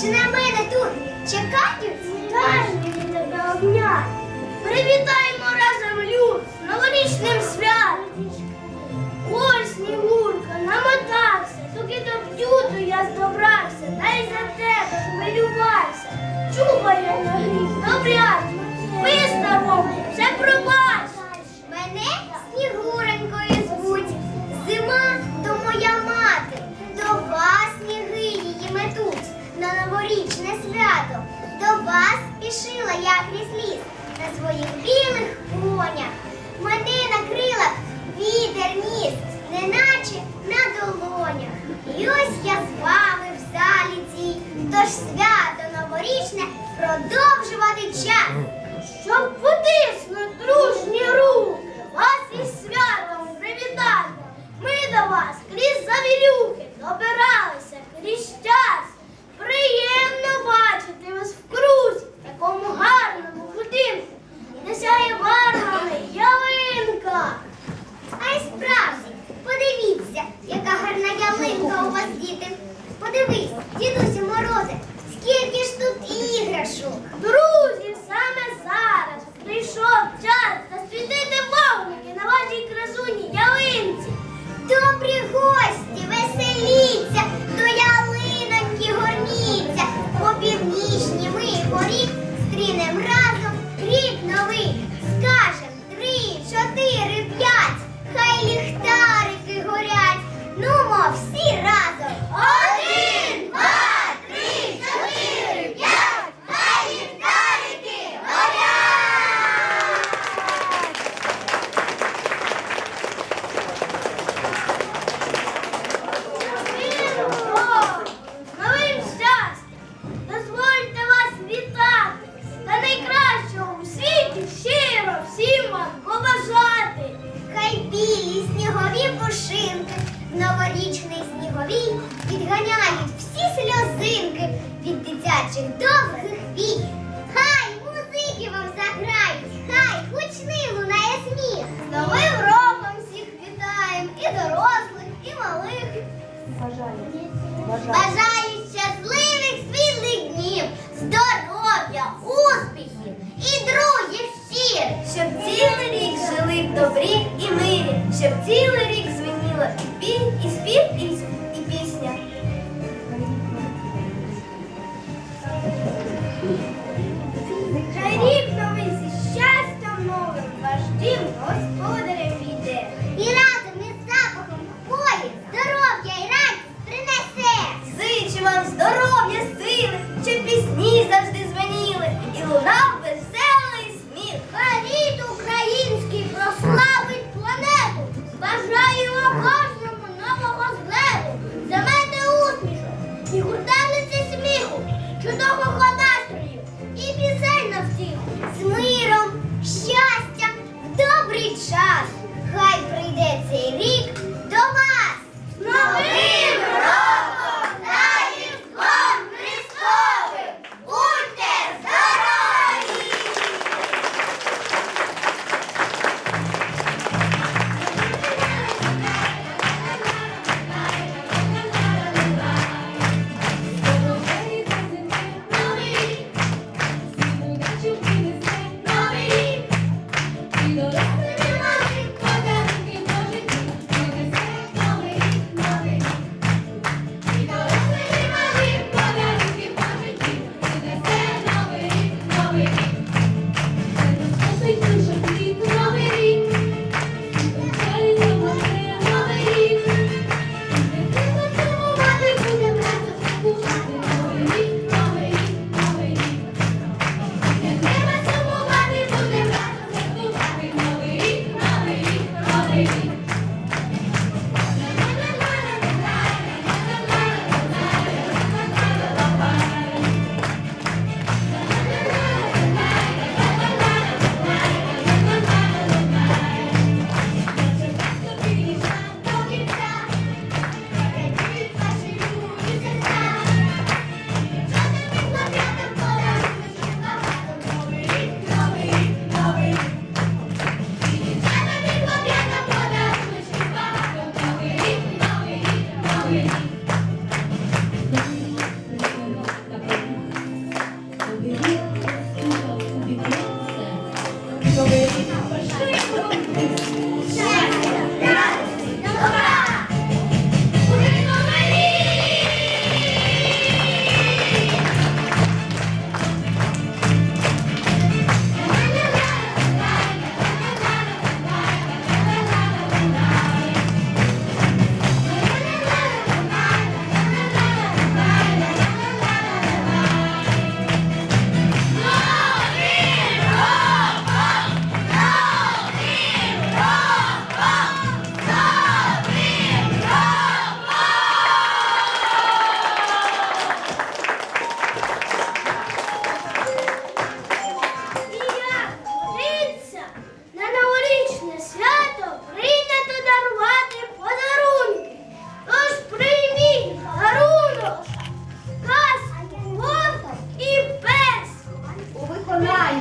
Чи на мене тут чекають? Новорічне свято. До вас спішила я крізь ліс на своїх білих конях. Мене на крилах вітер ніс, неначе на долонях. І ось я з вами в залі цій, тож свято новорічне продовжувати час. Щоб потиснуть дружні руки, вас із святом привітати. Ми до вас Подивись, дідусю морозе, скільки ж тут іграшок. Друзі, саме зараз прийшов час засвітити вогники на вашій красуні ялинці. Добрі гості, веселіться, до ялиноньки горніться. По північній ми поріг стрінем разом рік новий. Скажем три, чотири, п'ять, хай ліхтарики горять. Нумо всі пушинки в новорічний сніговій відганяють всі сльозинки від дитячих довгих вій.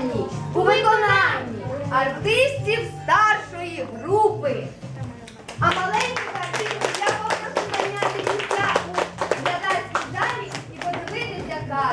виконанні, у виконанні артистів старшої групи.